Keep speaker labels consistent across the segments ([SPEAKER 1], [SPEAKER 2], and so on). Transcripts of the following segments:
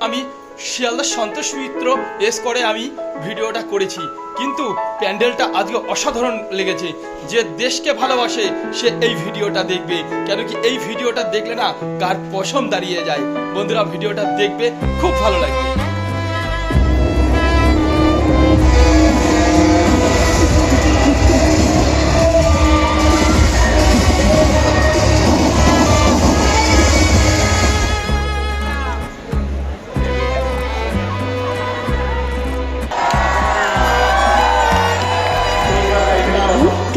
[SPEAKER 1] আমি শিয়ালদা সন্তোষ মিত্র এস করে আমি ভিডিওটা করেছি। কিন্তু প্যান্ডেলটা আজকে অসাধারণ লেগেছে। যে দেশকে ভালোবাসে, সে এই ভিডিওটা দেখবে। কেন কি এই ভিডিওটা দেখলে না, কার পশম দাঁড়িয়ে যায়। বন্ধুরা, ভিডিওটা দেখবে, খুব ভালো লাগবে।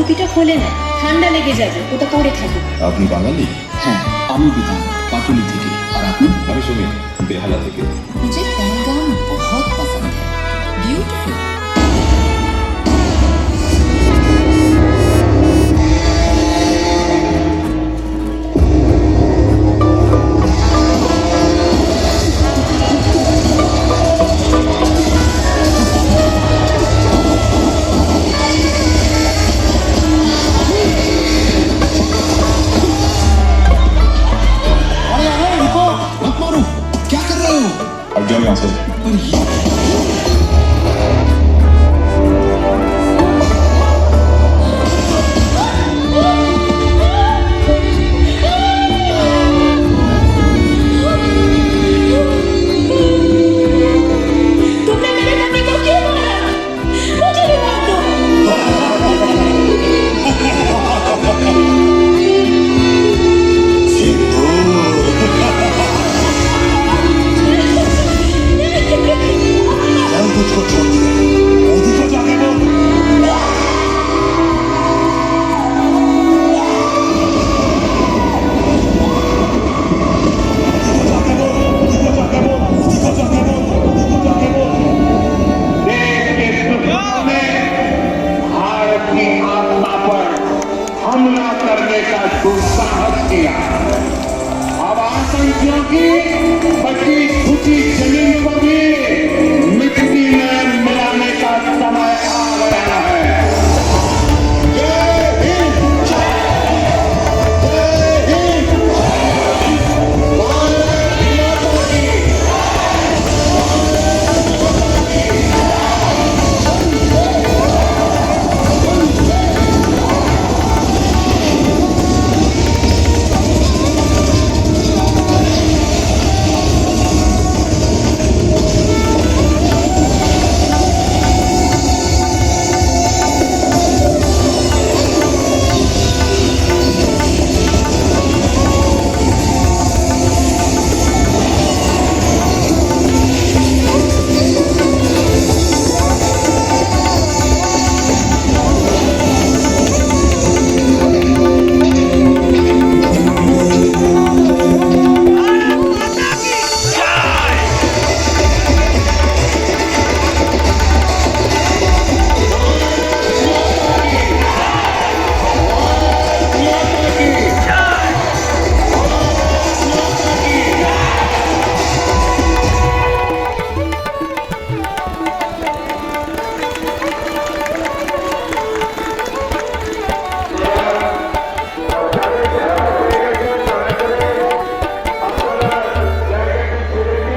[SPEAKER 2] টুপিটা খোলে না ঠান্ডা লেগে যাবে ওটা পরে থাকে।
[SPEAKER 3] আপনি বাঙালি?
[SPEAKER 4] হ্যাঁ আমি বিধান পাটুলি থেকে। আর আপনি?
[SPEAKER 3] আমি সুমিত বেহালা থেকে।
[SPEAKER 5] मुझे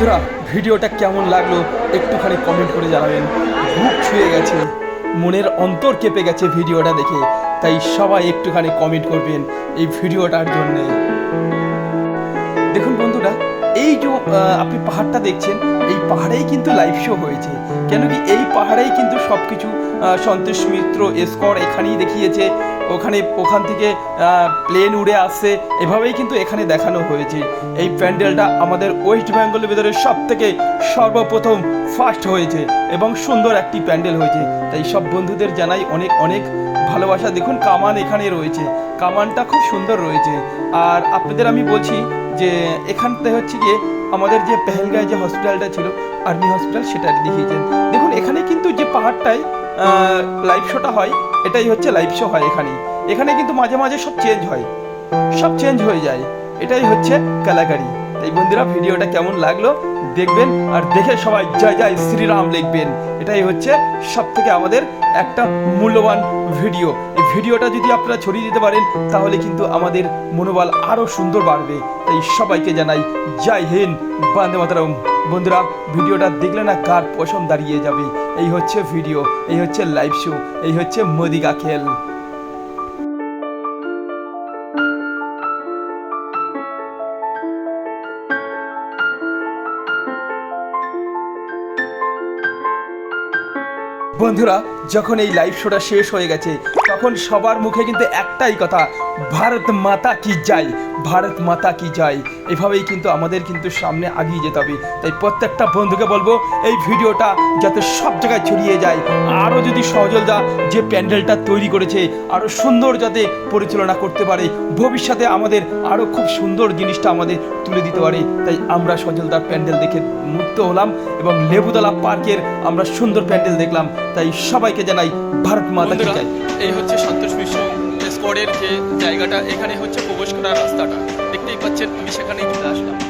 [SPEAKER 1] বন্ধুরা, ভিডিওটা কেমন লাগল একটুখানি কমেন্ট করে জানাবেন। বুক ছুঁয়ে গেছে, মনের অন্তর কেঁপে গেছে ভিডিওটা দেখে, তাই সবাই একটুখানি কমেন্ট করবেন এই ভিডিওটার জন্যে। দেখুন বন্ধুরা, এই যে আপনি পাহাড়টা দেখছেন, এই পাহাড়েই কিন্তু লাইভ শো হয়েছে। কেন কি এই পাহাড়েই কিন্তু সব কিছু সন্তোষ মিত্র এসকর এখানেই দেখিয়েছে। ওখানে ওখান থেকে প্লেন উড়ে আসছে এভাবেই কিন্তু এখানে দেখানো হয়েছে। এই প্যান্ডেলটা আমাদের ওয়েস্ট বেঙ্গলের ভিতরে সব থেকে সর্বপ্রথম ফার্স্ট হয়েছে এবং সুন্দর একটি প্যান্ডেল হয়েছে। তাই সব বন্ধুদের জানাই অনেক অনেক ভালোবাসা। দেখুন, কামান এখানে রয়েছে। কামানটা খুব সুন্দর রয়েছে। আর আপনাদের আমি বলছি যে, এখানতে হচ্ছে গিয়ে আমাদের যে পেহেলগাঁয় যে হসপিটালটা ছিল, আর্মি হসপিটাল সেটা দেখিয়েছেন। দেখুন, এখানে কিন্তু যে পাহাড়টায় লাইভ শোটা হয় এটাই হচ্ছে লাইভ শো হয় এখানে এখানে কিন্তু মাঝে মাঝে সব চেঞ্জ হয়। সব চেঞ্জ হয়ে যায়। এটাই হচ্ছে কালাকারি। তাই বন্ধুরা ভিডিওটা কেমন লাগল? দেখবেন আর দেখে সবাই জয় জয় শ্রীরাম লিখবেন। এটাই হচ্ছে সব থেকে আমাদের একটা মূল্যবান ভিডিও। এই ভিডিওটা যদি আপনারা ছড়িয়ে দিতে পারেন, তাহলে কিন্তু আমাদের মনোবল আরও সুন্দর বাড়বে। তাই সবাইকে জানাই জয় হিন্দ, বান্দে মাতারম। বন্ধুরা, ভিডিওটা দেখলে না কার পশম দাঁড়িয়ে যাবে? এই হচ্ছে ভিডিও, এই হচ্ছে লাইভ শো এই হচ্ছে মদিকা খেল। বন্ধুরা যখন এই লাইভ শোটা শেষ হয়ে গেছে তখন সবার মুখে কিন্তু একটাই কথা ভারত মাতা কি যায় ভারত মাতা কি যায় এভাবেই কিন্তু আমাদের কিন্তু সামনে আগিয়ে যেতে হবে। তাই প্রত্যেকটা বন্ধুকে বলব এই ভিডিওটা যাতে সব জায়গায় ছড়িয়ে যায়। আরও যদি সহজলদা যে প্যান্ডেলটা তৈরি করেছে আরও সুন্দর যাতে পরিচালনা করতে পারে ভবিষ্যতে আমাদের আরও খুব সুন্দর জিনিসটা আমাদের তুলে দিতে পারে। তাই আমরা সজলদার প্যান্ডেল দেখে মুক্ত হলাম এবং লেবুতলা পার্কের আমরা সুন্দর প্যান্ডেল দেখলাম। তাই সবাইকে জানাই ভারত মাতা কি জয়? এই হচ্ছে সন্তোষ মিশ্র স্কোয়াডের যে জায়গাটা, এখানে হচ্ছে প্রবেশ করার রাস্তাটা। দেখতেই পাচ্ছেন, আমি সেখানেই চলে আসলাম।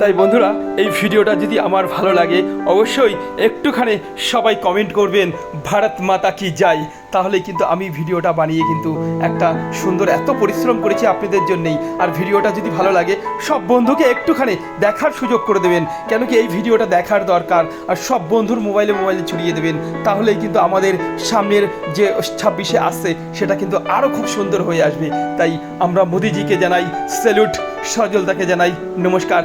[SPEAKER 1] তাই বন্ধুরা, এই ভিডিওটা যদি আমার ভালো লাগে, অবশ্যই একটুখানি সবাই কমেন্ট করবেন, ভারত মাতা কি যাই তাহলে কিন্তু আমি ভিডিওটা বানিয়ে কিন্তু একটা সুন্দর এত পরিশ্রম করেছি আপনাদের জন্যেই। আর ভিডিওটা যদি ভালো লাগে, সব বন্ধুকে একটুখানি দেখার সুযোগ করে দেবেন। কেন কি এই ভিডিওটা দেখার দরকার, আর সব বন্ধুর মোবাইলে মোবাইলে ছড়িয়ে দেবেন। তাহলেই কিন্তু আমাদের সামনের যে ছাব্বিশে আসছে, সেটা কিন্তু আরও খুব সুন্দর হয়ে আসবে। তাই আমরা মোদিজিকে জানাই, স্যালুট সজলতাকে জানাই, নমস্কার।